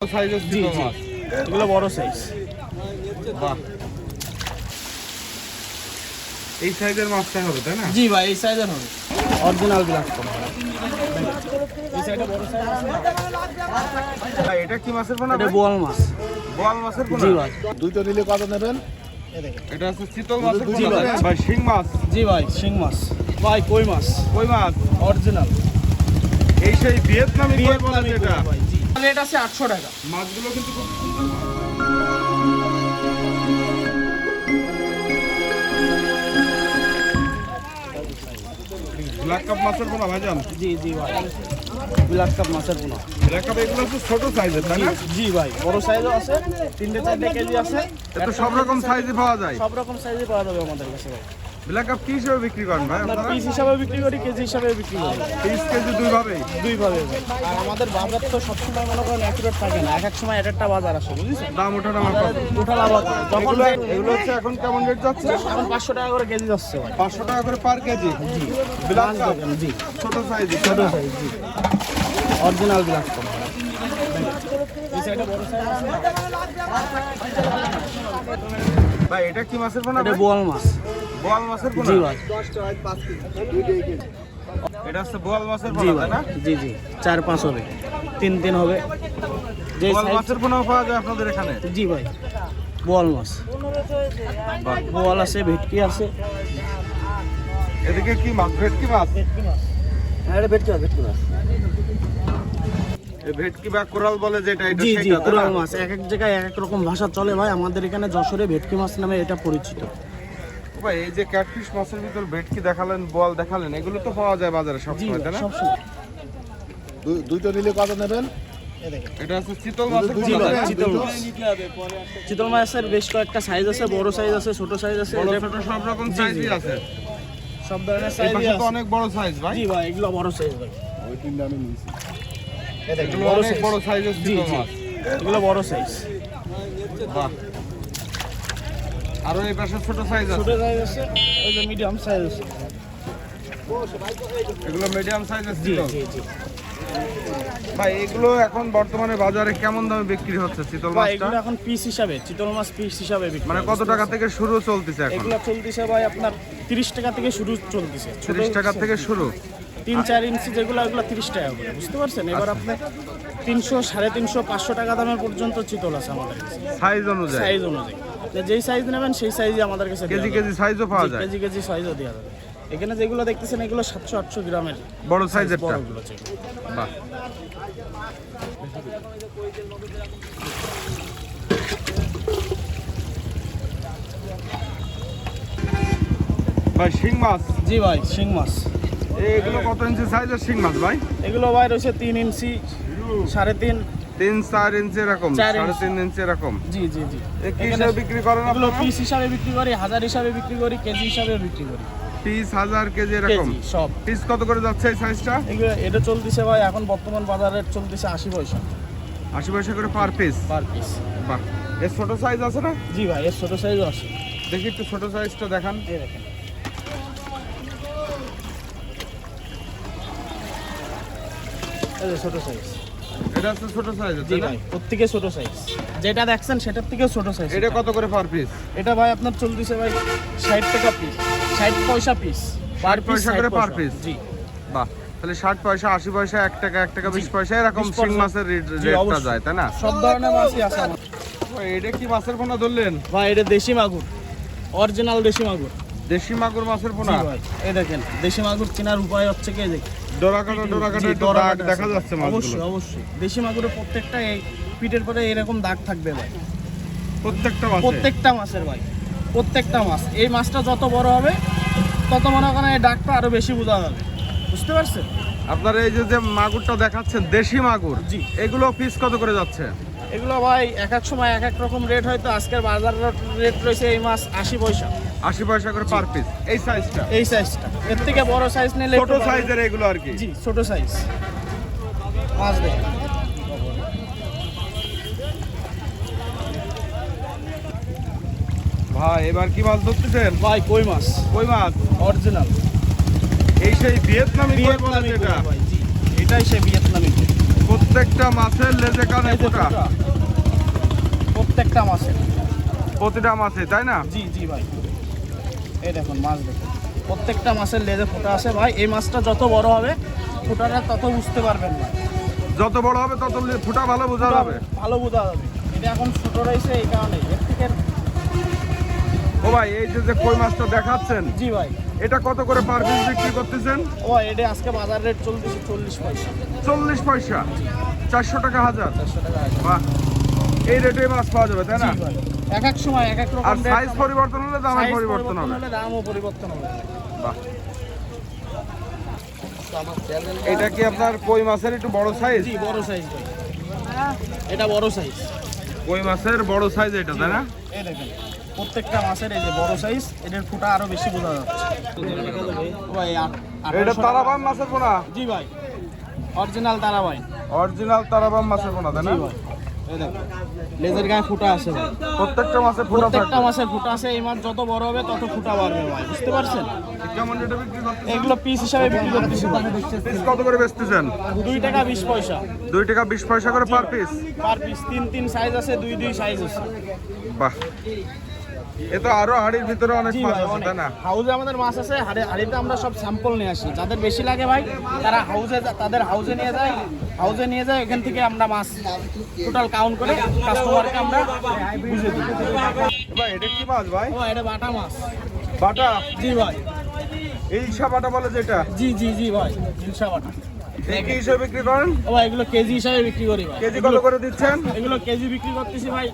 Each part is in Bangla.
সাইজের জি, জি। এগুলো বড় সাইজ বাহ। এই সাইজের মাছটা হবে তাই না? জি ভাই এই সাইজের হবে। অরিজিনাল গ্লাস এই সাইডে বড় সাইজ আছে এটা কি মাছের পোনা এটা বোয়াল মাছ। বোয়াল মাছের পোনা? জি ভাই। দুইটা নিলে কত নেবেন? এটা হচ্ছে চিতল মাছের জি পোনা ভাই। শিং মাছ। জি ভাই শিং মাছ। ভাই কই মাছ? কই মাছ? অরিজিনাল এই সেই ভিয়েতনামি কই বলে যেটা রেট আছে আটশো টাকা। মাছগুলো কিন্তু খুব সুন্দর ব্ল্যাক কাপ মাছের পোনা ভাইজান? জি জি ভাই। ব্ল্যাক কাপ মাছের পোনা। ব্ল্যাক কাপ এগুলো হচ্ছে ছোট সাইজের তাই না? জি ভাই বড় সাইজও আছে তিনটে চারটে কেজি আছে। এটা সব রকম সাইজে পাওয়া যায়। সব রকম সাইজে পাওয়া যাবে আমাদের কাছে ভাই। ব্ল্যাক কাপ কি হিসেবে বিক্রি করেন ভাই আপনার আপনারা? পিস হিসাবে বিক্রি করি কেজি হিসাবে বিক্রি করি। তিরিশ কেজি দুই ভাবে দুই ভাবে আর আমাদের বাজার তো সবসময় মনে করেন অ্যাকুরেট থাকে না। এক এক সময় এক একটা বাজার আসে বুঝেছেন? দাম ওঠানো আমার কথা। টোটাল আলাদা যখন এগুলো হচ্ছে এখন কেমন রেট যাচ্ছে? এখন পাঁচশো টাকা করে কেজি যাচ্ছে ভাই। পাঁচশো টাকা করে পার কেজি? জি। Black cup? জি। ছোট সাইজ ছোট। সাইজ জি। অরিজিনাল গ্লাস করা এই সাইডে বড় সাইজ আছে। ভাই এটা কি মাছের পোনা এটা বোয়াল মাছ। বোয়াল মাছের পোনা? জি ভাই। এটা হচ্ছে বোয়াল মাছের পোনা তাই না? জি জি। চার পাঁচ হবে। তিন তিন হবে। যে বোয়াল মাছের পোনাও পাওয়া যায় আপনাদের এখানে? জি ভাই। বোয়াল মাছ। বোয়াল আছে ভেটকি আছে। এদিকে কি মাছ? ভেটকি মাছ? হ্যাঁ এটা ভেটকি মাছ ভেটকি মাছ। ভেটকি বা কোরাল বলে যেটা এটা জি জি সেটা, কোরাল মাছ। এক এক জায়গায় এক এক রকম ভাষা চলে ভাই। আমাদের এখানে যশোরে ভেটকি মাছ নামে এটা পরিচিত। ভাই এই যে ক্যাটফিশ মাছের ভিতর ভেটকি দেখালেন বোয়াল দেখালেন এগুলো তো পাওয়া যায় বাজারে সবসময় তাই না? দুইটা নিলে কত নেবেন? এটা হচ্ছে চিতল মাছের? চিতল মাছ। চিতল মাছের বেশ কয়েকটা সাইজ আছে বড় সাইজ আছে ছোট সাইজ আছে বড় ছোট সব রকম সাইজই আছে। সব ধরনের সাইজ পাশে তো অনেক বড় সাইজ ভাই। জি ভাই এগুলো বড় সাইজ ভাই। ওই তিনটা আমি নিয়েছি। এগুলো বড় অনেক বড় সাইজের জি চিতল মাছ। এগুলো বড় সাইজ বাহ। আরও এই পাশে ছোট সাইজ ছোট সাইজ আছে ওই যে মিডিয়াম সাইজ আছে। এগুলো মিডিয়াম সাইজের জি জি জি। ভাই এগুলো এখন বর্তমানে বাজারে কেমন দামে বিক্রি হচ্ছে চিতল মাছটা? এগুলো এখন পিস হিসাবে চিতল মাছ পিস হিসাবে বিক্রি মানে কত টাকা থেকে শুরু চলতেছে এখন? এগুলো চলতেছে ভাই আপনার তিরিশ টাকা থেকে শুরু চলতেছে। ছোট তিরিশ টাকা থেকে শুরু? তিন চার ইঞ্চি যেগুলো এগুলো তিরিশ টাকা করে বুঝতে পারছেন? এবার আচ্ছা। আপনি তিনশো সাড়ে তিনশো পাঁচশো টাকা দামের পর্যন্ত চিতল আছে আমাদের কাছে। সাইজ অনুযায়ী? সাইজ অনুযায়ী। যেই সাইজ নেবেন সেই সাইজই আমাদের কাছে কেজি কেজি সাইজও পাওয়া যায়? কেজি কেজি সাইজও দেওয়া যাবে। এখানে যেগুলো দেখতেছেন এগুলো সাতশো আটশো গ্রামের বড় সাইজের বড়গুলো বাহ। ভাই শিং মাছ? জি ভাই শিং মাছ। এগুলো কত ইঞ্চি সাইজের শিং মাছ ভাই? এগুলো ভাই রয়েছে তিন ইঞ্চি সাড়ে তিন। তিন চার ইঞ্চি এরকম সাড়ে তিন ইঞ্চি এরকম। জি জি জি। এ কি হিসাবে বিক্রি করেন এগুলো পিস হিসাবে বিক্রি করি হাজার হিসাবে বিক্রি করি কেজি হিসাবে বিক্রি করি। পিস হাজার কেজি এরকম? সব। পিস কত করে যাচ্ছে এই সাইজটা এটা চলতেছে ভাই এখন বর্তমান বাজার রেট চলতেছে আশি পয়সা। আশি পয়সা করে পার পিস পার পিস বাহ। এর ছোট সাইজ আছে না? জি ভাই এর ছোটো সাইজও আছে। দেখি একটু ছোট সাইজটা দেখান। দেখেন এই যে ছোটো সাইজ এটা হচ্ছে ছোট সাইজ জি ভাই প্রত্যেকে ছোটো সাইজ যেটা দেখছেন সেটার থেকেও ছোটো সাইজ এটা কত করে পার পিস এটা ভাই আপনার চলতেছে ভাই ষাট টাকা পিস ষাট পয়সা পিস পার 60 পয়সা করে per piece? জি। বাহ তাহলে ষাট পয়সা আশি পয়সা এক টাকা এক টাকা বিশ। পয়সা এরকম 20 শিং মাছের রেটটা যায় তাই না? সব ধরনের মাছই আছে এটা কি মাছের পোনা ধরলেন? ভাই এটা দেশি মাগুর। অরিজিনাল দেশি মাগুর। দেশি মাগুর মাছের পোনা? এই দেখেন দেশি মাগুর কেনার উপায় হচ্ছে কি ডোরা কাটা ডোরা কাটা ডোরা দাগ দেখা যাচ্ছে অবশ্যই অবশ্যই। দেশি মাগুরের প্রত্যেকটা এই পিঠের পরে এরকম দাগ থাকবে ভাই। প্রত্যেকটা মাছে? প্রত্যেকটা মাছের ভাই প্রত্যেকটা মাছ। এই মাছটা যত বড় হবে তত মনে করেন এই ডাকটা আরও বেশি বোঝা যাবে। বুঝতে পারছেন? আপনারা এই যে যে মাগুরটা দেখাচ্ছেন দেশি মাগুর জি। এগুলো পিস কত করে যাচ্ছে? এগুলো ভাই এক এক সময় এক এক রকম রেট হয়তো আজকের বাজার রেট রয়েছে এই মাছ আশি পয়সা। আশি পয়সা করে পার পিস এই সাইজটা এই সাইজটা এর থেকে বড় সাইজ নিলে ছোট সাইজের এগুলো আর কি। জি ছোট সাইজ মাছ দেখেন ভাই এবার কি মাছ ধরতেছেন? ভাই কই মাছ? কই মাছ? অরিজিনাল এই সেই ভিয়েতনামি কই বলে যেটা এটাই সে ভিয়েতনামি প্রত্যেকটা মাছের লেজে কানে ফোটা প্রত্যেকটা মাছের। প্রতিটা মাছে তাই না? জি জি ভাই। এই দেখুন মাছ দেখুন। প্রত্যেকটা মাছের লেজে ফোটা আছে ভাই এই মাছটা যত বড় হবে ফোটাটা তত বুঝতে পারবেন না। যত বড় হবে তত ফুটা ভালো বোঝা যাবে। ভালো বোঝা যাবে। এটা এখন ছোট রয়েছে এই কারণে। এর থেকে ও ভাই এই যে যে কই মাছটা দেখাচ্ছেন জি ভাই। এটা কত করে পার পিস বিক্রি করতেছেন? ও এটা আজকে বাজার রেট চলতেছে চল্লিশ পয়সা। চল্লিশ পয়সা। চারশো টাকা হাজার। চারশো টাকা। বাহ। এই রেটে মাছ পাওয়া যাবে তাই না? এক এক সময় এক এক রকম আর সাইজ পরিবর্তন হলে Size পরিবর্তন হবে। দামও পরিবর্তন হবে। বাহ। এটা কি আপনার কই মাছের একটু বড় সাইজ জি বড় সাইজ এটা বড় সাইজ কই মাছের বড় সাইজ এটা তাই না? এই দেখেন প্রত্যেকটা মাছের এই যে বড় সাইজ এটার ফুটা আরও বেশি বোঝা যাচ্ছে। ভাই এটা 1800 টাকা। মাছের পোনা? জি ভাই। অরিজিনাল তারাবাই অরিজিনাল তারাবাম মাছের পোনা তাই না? ভাই। লেজের গায়ে ফুটা আছে ভাই। প্রত্যেকটা মাসে ফুটা প্রত্যেকটা মাসে ফুটা আছে এই মাছ যত বড় হবে তত ফুটা বাড়বে ভাই বুঝতে পারছেন? কেমন রেটে বিক্রি করতেছেন? এগুলো পিস হিসাবে বিক্রি করতেছি। পিস কত করে বেচতেছেন? দুই টাকা বিশ পয়সা। দুই টাকা বিশ পয়সা করে পার পিস পার পিস তিন তিন সাইজ আছে দুই দুই সাইজ আছে। বাহ। এ তো আরও হাড়ির ভিতরে অনেক মাছ আছে তাই না? হাউজে আমাদের মাছ আছে হাড়িতে আমরা সব স্যাম্পল নিয়ে আসি। যাদের বেশি লাগে ভাই তারা হাউজে তাদের হাউজে নিয়ে যায় হাউজে নিয়ে যায় এখান থেকে আমরা মাছ টোটাল কাউন্ট করে কাস্টমারকে আমরা বুঝে দিই। ভাই এটা কি মাছ ভাই? ও এটা বাটা মাছ। বাটা? জি ভাই। ইলশা বাটা বলে যেটা? জি জি জি ভাই বাটা। হিসেবে বিক্রি করেন? ও এগুলো কেজি হিসাবে বিক্রি করি ভাই। কেজি কত করে দিচ্ছেন? এগুলো কেজি বিক্রি করতেছি ভাই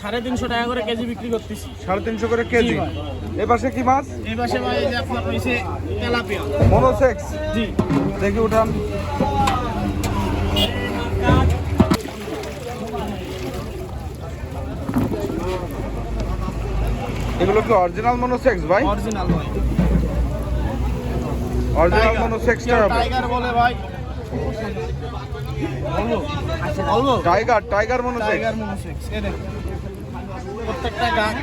সাড়ে তিনশো টাকা করে কেজি বিক্রি করতেছি। সাড়ে তিনশো করে কেজি? জি ভাই। এ পাশে কি মাছ? এই ভাই এই যে আপনার রয়েছে তেলাপিয়া। মনোসেক্স? জি। দেখি উঠান। এগুলো কি অরিজিনাল মনোসেক্স ভাই? অরিজিনাল ভাই। অরিজিনাল। মনোসেক্সটা টাইগার বলে ভাই। Tiger tiger monosex? Tiger monosex এই দেখুন। প্রত্যেকটা গাছ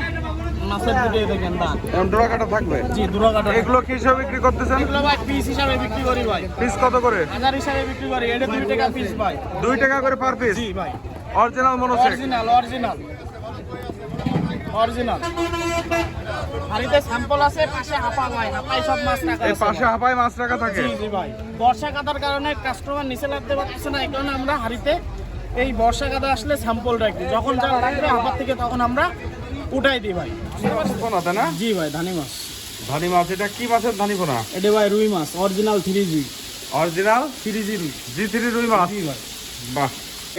মাছের দিকে দেখেন দাঁত এরকম ডোরা কাটা থাকবে? জি দুটো কাটা এগুলো কি হিসাবে বিক্রি করতেছেন? এগুলো ভাই পিস হিসাবে বিক্রি করি ভাই। পিস কত করে? হাজার হিসাবে বিক্রি করি। এটা দুই টাকা পিস ভাই। দুই টাকা করে পার পিস জি ভাই। অরিজিনাল অরিজিনাল অরিজিনাল অরিজিনাল হাড়িতে স্যাম্পল আছে পাশে হাপা ভাই। হাপাই সব মাছ রাখা এই পাশে। মাছ রাখা থাকে? জি জি ভাই। বর্ষা কাটার কারণে কাস্টমার নিচে লাগতে পারছে না এই কারণে আমরা হাড়িতে এই বর্ষা কাটা আসলে স্যাম্পল রাখি যখন যা লাগবে হাপার থেকে তখন আমরা উঠাই দিই ভাই। না? জি ভাই ধানি মাছ। ধানি মাছ এটা কি মাছের ধানি পোনা? এটা ভাই রুই মাছ original three G original three G রুই। জি থ্রি রুই মাছ? জি ভাই। বাহ।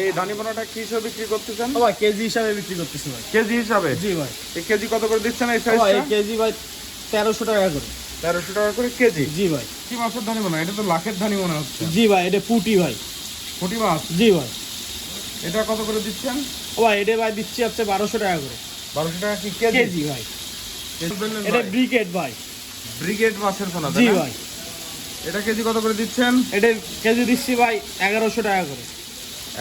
এই ধানি পোনাটা কি হিসাবে বিক্রি করতেছেন? ভাই কেজি হিসাবে বিক্রি করতেছি ভাই। কেজি হিসাবে? জি ভাই। এই কেজি কত করে দিচ্ছেন এই সাইজটা এই কেজি ভাই তেরোশো টাকা করে। তেরোশো টাকা করে কেজি? জি ভাই। কি মাছের ধানি পোনা? এটা তো লাখের ধানি মনে হচ্ছে। জি ভাই এটা পুটি ভাই। ফুটি মাছ? জি ভাই। এটা কত করে দিচ্ছেন? ও এটা ভাই দিচ্ছি হচ্ছে বারোশো টাকা করে। বারোশো টাকা কি কেজি? ভাই। এটা ব্রিকেট ভাই। ব্রিগেড মাছের পোনা জি ভাই। এটা কেজি কত করে দিচ্ছেন? এটা কেজি দিচ্ছি ভাই এগারোশো টাকা করে।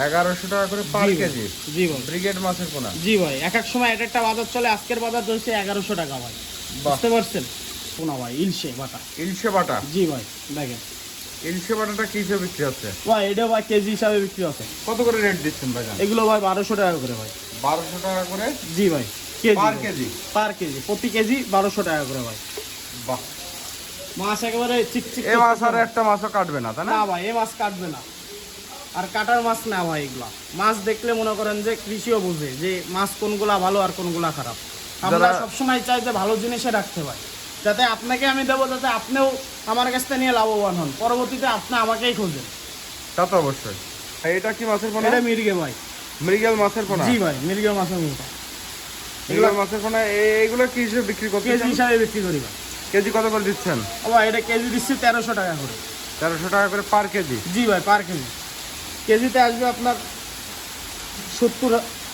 এগারোশো টাকা করে পার কেজি। জি ভাই। ব্রিগেড মাছের পোনা জি ভাই এক এক সময় এক একটা বাজার চলে আজকের বাজার চলছে এগারোশো টাকা ভাই। বুঝতে পারছেন? পোনা ভাই ইলশে বাটা। ইলশে বাটা। জি ভাই দেখেন। ইলশে বাটাটা কি হিসেবে বিক্রি হচ্ছে? ভাই এটা ভাই কেজি হিসাবে বিক্রি আছে কত করে রেট দিচ্ছেন ভাইজান এগুলো ভাই বারোশো টাকা করে ভাই। বারোশো টাকা করে? জি ভাই KG. Per KG? Per KG প্রতি কেজি বারোশো টাকা করে ভাই। বাহ। মাছ একেবারে চিকচিক এ মাছ আর একটা মাছও কাটবে না তাই না? না ভাই এ মাছ কাটবে না। আর কাটার মাছ না ভাই এগুলা। মাছ দেখলে মনে করেন যে কৃষিও বুঝে যে মাছ কোনগুলা ভালো আর কোনগুলা খারাপ। আমরা সবসময় চাই যে ভালো জিনিসে রাখতে ভাই। যাতে আপনাকে আমি দেবো যাতে আপনিও আমার কাছ থেকে নিয়ে লাভবান হন। পরবর্তীতে আপনি আমাকেই খোঁজেন তা তো অবশ্যই। এটা কি মাছের পোনা? এটা মির্গে ভাই। মৃগেল মাছের পোনা? জি ভাই মির্গে মাছের মতো মৃগেল মাছের পোনা এইগুলো কি হিসেবে বিক্রি কেজি করতেছেন হিসাবে বিক্রি করি ভাই। কেজি কত করে দিচ্ছেন? ও ভাই এটা কেজি দিচ্ছি তেরোশো টাকা করে। তেরোশো টাকা করে পার কেজি? জি ভাই পার কেজি। কেজিতে আসবে আপনার সত্তর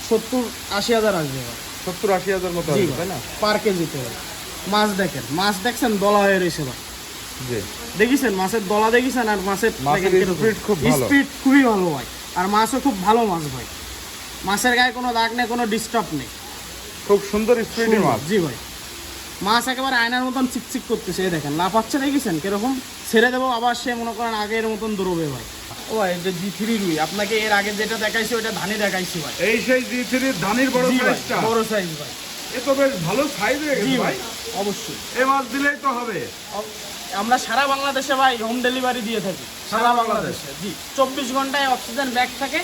সত্তর আশি হাজার আসবে ভাই। সত্তর আশি হাজার মতো আসবে, তাই না? পার কেজিতে। মাছ দেখেন মাছ দেখছেন দলা হয়ে রয়েছে ভাই জি। দেখিছেন মাছের দলা দেখিছেন আর মাছের মাছের খুব ভালো। স্পিড খুবই ভালো ভাই আর মাছও খুব ভালো মাছ ভাই। মাছের গায়ে কোনো দাগ নেই কোনো ডিস্টার্ব নেই। খুব সুন্দর স্পিডের মাছ। জি ভাই। মাছ একেবারে আয়নার মতন চিকচিক করতেছে এই দেখেন লাফাচ্ছে দেখেছেন কীরকম? ছেড়ে দেবো আবার সে মনে করেন আগের মতন দৌড়বে ভাই। ও ভাই এটা জি থ্রি রুই আপনাকে এর আগে যেটা দেখাইছি ওটা ধানি দেখাইছি ভাই। এই সেই জি থ্রির ধানির বড় ভাই সাইজটা বড় সাইজ ভাই। এ তো বেশ ভালো সাইজ হয়ে জি গেছে ভাই। অবশ্যই। এ মাছ দিলেই তো হবে। আমরা সারা বাংলাদেশে ভাই হোম ডেলিভারি দিয়ে থাকি। সারা বাংলাদেশে? জি চব্বিশ ঘন্টায় অক্সিজেন ব্যাগ থাকে।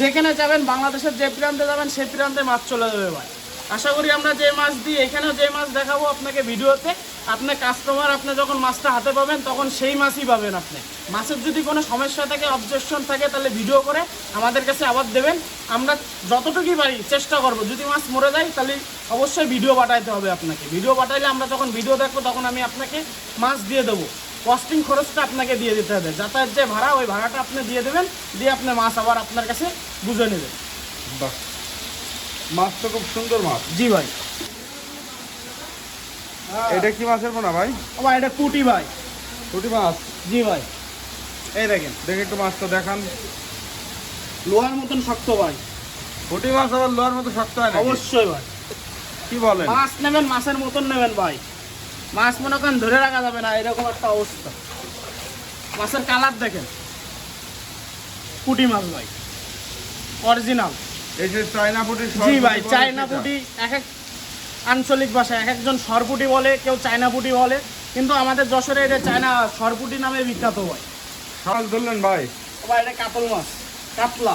যেখানে যাবেন বাংলাদেশের যে প্রান্তে যাবেন সেই প্রান্তে মাছ চলে যাবে ভাই। আশা করি আমরা যে মাছ দিই এখানেও যে মাছ দেখাবো আপনাকে ভিডিওতে। আপনার কাস্টমার আপনি যখন মাছটা হাতে পাবেন তখন সেই মাছই পাবেন আপনি। মাছের যদি কোনো সমস্যা থাকে অবজেকশন থাকে তাহলে ভিডিও করে আমাদের কাছে আবার দেবেন। আমরা যতটুকুই পারি চেষ্টা করব। যদি মাছ মরে যায় তাহলে অবশ্যই ভিডিও পাঠাইতে হবে আপনাকে। ভিডিও পাঠাইলে আমরা যখন ভিডিও দেখব তখন আমি আপনাকে মাছ দিয়ে দেবো। কস্টিং খরচটা আপনাকে দিয়ে দিতে হবে। যাতায়াত যে ভাড়া ওই ভাড়াটা আপনি দিয়ে দেবেন। দিয়ে আপনি মাছ আবার আপনার কাছে বুঝে নেবেন। বাহ। মাছ তো খুব সুন্দর মাছ। জি ভাই। এটা কি মাছের পোনা ভাই? ভাই এটা কুটি ভাই। পুঁটি মাছ? জি ভাই। এই দেখেন। দেখে একটু মাছটা দেখান। লোহার মতন শক্ত ভাই। পুঁটি মাছ আবার লোহার মতো শক্ত হয় না অবশ্যই ভাই। কি বলেন? মাছ নেবেন মাছের মতন নেবেন ভাই। মাছ মনে করেন ধরে রাখা যাবে না এরকম একটা অবস্থা। মাছের কালার দেখেন। পুটি মাছ ভাই। অরিজিনাল। এই যে চায়না পুঁটি জি ভাই চায়না পুটি এক এক আঞ্চলিক ভাষায় এক একজন সরপুটি বলে কেউ চায়না পুটি বলে। কিন্তু আমাদের যশোরে এটা চায়না সরপুটি নামে বিখ্যাত হয়। মাছ ধরলেন ভাই। ভাই এটা কাতল মাছ কাতলা।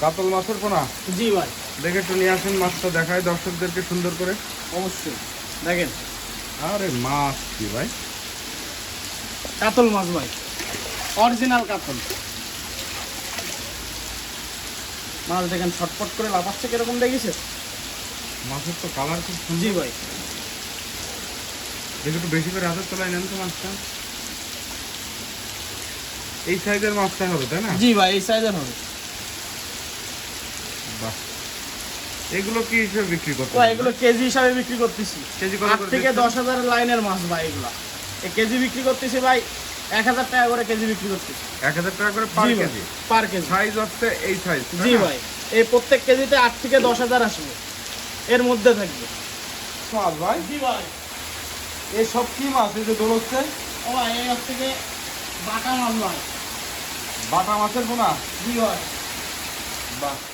কাতল মাছের পোনা? জি ভাই। দেখে একটু নিয়ে আসেন মাছটা দেখায় দর্শকদেরকে সুন্দর করে। অবশ্যই। দেখেন। আরে মাছ কি ভাই? কাতল মাছ ভাই। অরিজিনাল কাতল। মাছ দেখেন ছটপট করে লাফাচ্ছে কীরকম দেখেছে? মাছের তো কালার খুব সুন্দর। জি ভাই। দেখে একটু বেশি করে হাতের তলায় নেন তো মাছটা। এই সাইজের মাছটা হবে তাই না? জি ভাই এই সাইজের হবে। বাহ। এগুলো কি হিসেবে বিক্রি করতে ভাই এগুলো কেজি হিসাবে বিক্রি করতেছি। কেজি কত করে থেকে দিচ্ছেন? দশ হাজার লাইনের মাছ ভাই এগুলো। এই কেজি বিক্রি করতেছি ভাই এক হাজার টাকা করে কেজি বিক্রি করতেছি। এক হাজার টাকা করে per KG? Per KG. Size হচ্ছে এই সাইজ জি ভাই এই প্রত্যেক কেজিতে আট থেকে দশ হাজার আসবে। এর মধ্যে থাকবে। মাছ ভাই? জি ভাই। এই সব কি মাছ? এই যে দোলচ্ছে ও ভাই এই হচ্ছে থেকে বাটা মাছ ভাই। বাটা মাছের পোনা জি ভাই। বাহ।